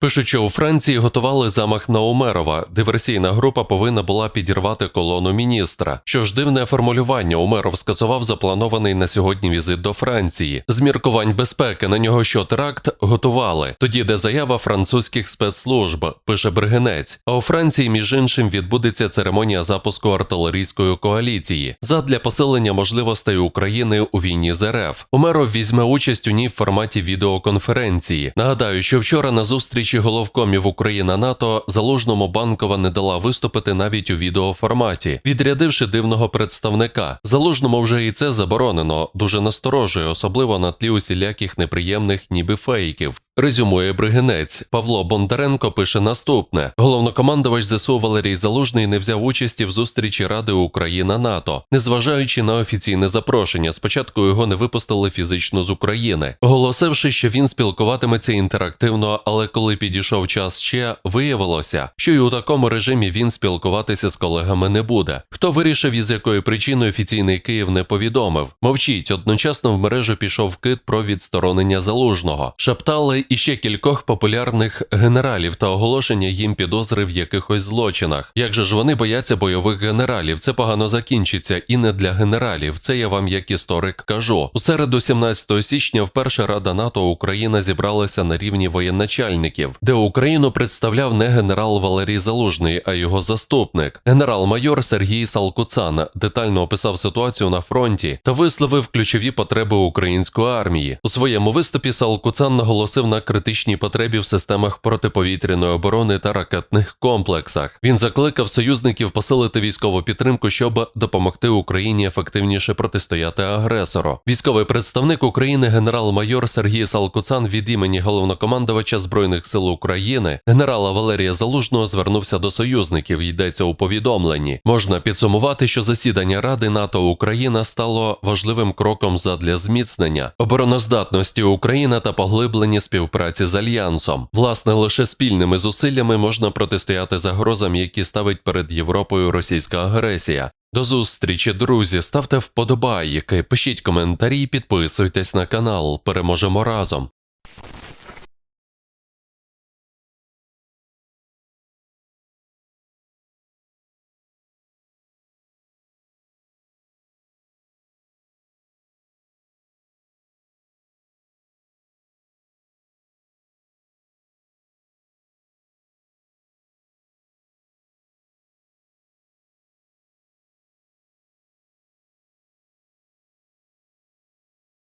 Пишуть, що у Франції готували замах на Умерова. Диверсійна група повинна була підірвати колону міністра. Що ж дивне формулювання, Умеров скасував запланований на сьогодні візит до Франції. З міркувань безпеки на нього що теракт готували. Тоді де заява французьких спецслужб, пише Бригинець. А у Франції, між іншим, відбудеться церемонія запуску артилерійської коаліції задля посилення можливостей України у війні з РФ. Умеров візьме участь у ній в форматі відеоконференції. Нагадаю, що вчора на зустрічі головкомів Україна НАТО залужному банкова не дала виступити навіть у відеоформаті, відрядивши дивного представника. Залужному вже і це заборонено, дуже насторожує, особливо на тлі усіляких неприємних, ніби фейків. Резюмує Бригинець. Павло Бондаренко пише наступне: головнокомандувач ЗСУ Валерій Залужний не взяв участі в зустрічі Ради Україна НАТО, незважаючи на офіційне запрошення. Спочатку його не випустили фізично з України, оголосивши, що він спілкуватиметься інтерактивно, але коли підійшов час ще, виявилося, що й у такому режимі він спілкуватися з колегами не буде. Хто вирішив, із якої причини офіційний Київ не повідомив. Мовчіть, одночасно в мережу пішов кит про відсторонення залужного. Шептали і ще кількох популярних генералів та оголошення їм підозри в якихось злочинах. Як же ж вони бояться бойових генералів? Це погано закінчиться, і не для генералів. Це я вам як історик кажу. У середу 17 січня вперше Рада НАТО Україна зібралася на рівні воєначальників, де Україну представляв не генерал Валерій Залужний, а його заступник, генерал-майор Сергій Салкуцан, детально описав ситуацію на фронті та висловив ключові потреби української армії. У своєму виступі Салкуцан наголосив на критичній потребі в системах протиповітряної оборони та ракетних комплексах. Він закликав союзників посилити військову підтримку, щоб допомогти Україні ефективніше протистояти агресору. Військовий представник України генерал-майор Сергій Салкуцан від імені головнокомандувача збройних сил України генерала Валерія Залужного звернувся до союзників. Йдеться у повідомленні. Можна підсумувати, що засідання Ради НАТО Україна стало важливим кроком задля зміцнення обороноздатності України та поглиблення співпраці з альянсом. Власне, лише спільними зусиллями можна протистояти загрозам, які ставить перед Європою російська агресія. До зустрічі, друзі. Ставте вподобайки, пишіть коментарі, підписуйтесь на канал. Переможемо разом.